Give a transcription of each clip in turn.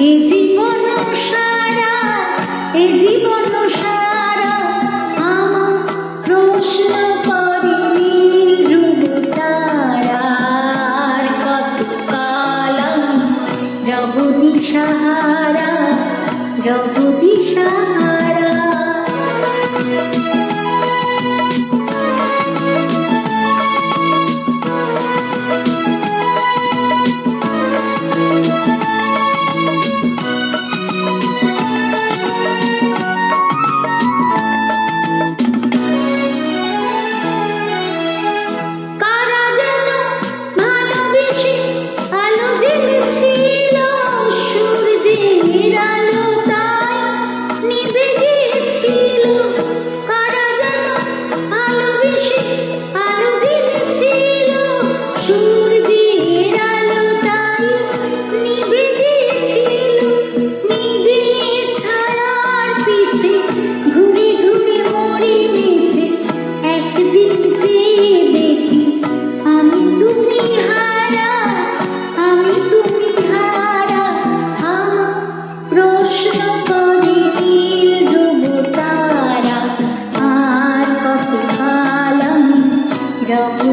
এ জীবন সারা, এ জীবন সারা আমার প্রশ্ন করে নীরব তারার কত কালাম রব দিশাহারা রব দিশাহারা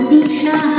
你吃。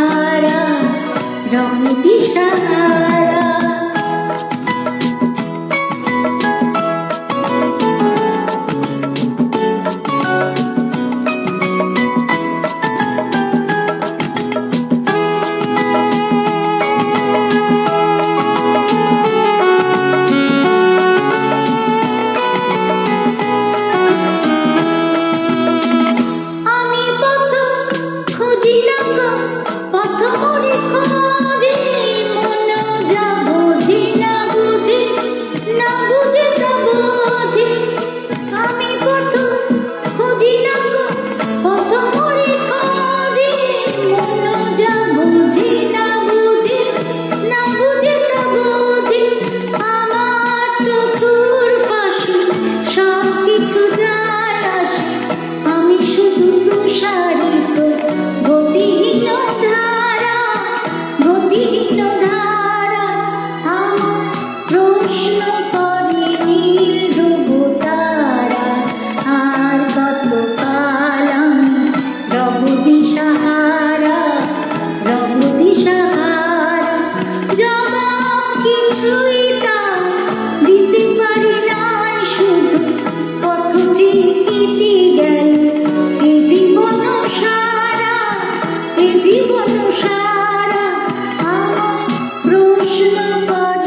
প্রশ্ন